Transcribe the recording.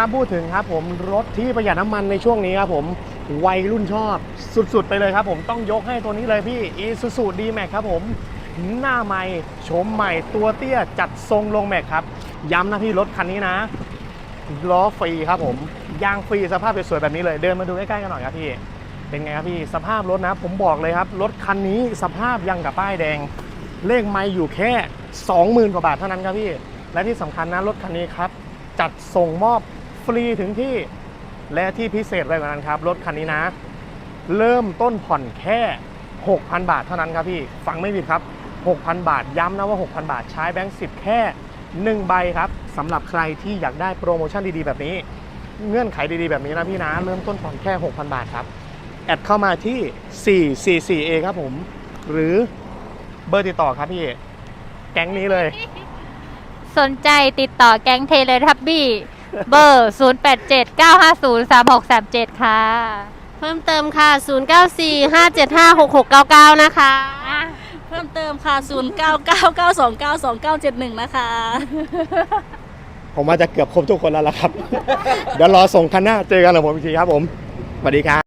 ถ้าพูดถึงครับผมรถที่ประหยัดน้ำมันในช่วงนี้ครับผมวัยรุ่นชอบสุดๆ ไปเลยครับผมต้องยกให้ตัวนี้เลยพี่ Isuzu D-Max ครับผมหน้าใหม่โฉมใหม่ตัวเตี้ยจัดทรงลงแม็กครับ ย้ำนะพี่รถคันนี้นะล้อฟรีครับผมยางฟรีสภาพสวยๆแบบนี้เลยเดินมาดูใกล้ๆกันหน่อยครับพี่เป็นไงครับพี่สภาพรถนะ ผมบอกเลยครับรถคันนี้สภาพยังกับป้ายแดง เลขไม่อยู่แค่ 20,000กว่าบาทเท่านั้นครับพี่ และที่สำคัญนะรถคันนี้ครับ จัดส่งมอบ ฟรีถึงที่และที่พิเศษไปกว่านั้นครับ รถคันนี้นะ เริ่มต้นผ่อนแค่ 6,000 บาทเท่านั้นครับพี่ ฟังไม่ผิดครับ 6,000 บาท ย้ำนะว่า 6,000 บาทใช้แบงค์10 แค่ 1 ใบครับสำหรับใครที่อยากได้โปรโมชั่นดีๆ แบบนี้ เงื่อนไขดีๆ แบบนี้นะพี่นะ เริ่มต้นผ่อนแค่ 6,000 บาทครับ แอดเข้ามาที่ 444A ครับผม หรือเบอร์ติดต่อครับพี่ แก๊งนี้เลย สนใจติดต่อแก๊งเทเลทับบี้ เบอร์ 0879503637 ค่ะเพิ่มเติมค่ะ 0945756699 นะคะ เพิ่มเติมค่ะ 0999292971 นะคะ ผมว่าจะเกือบครบทุกคนแล้วล่ะครับ เดี๋ยวรอส่งคันหน้าเจอกันกับผมอีกทีครับผมสวัสดีครับ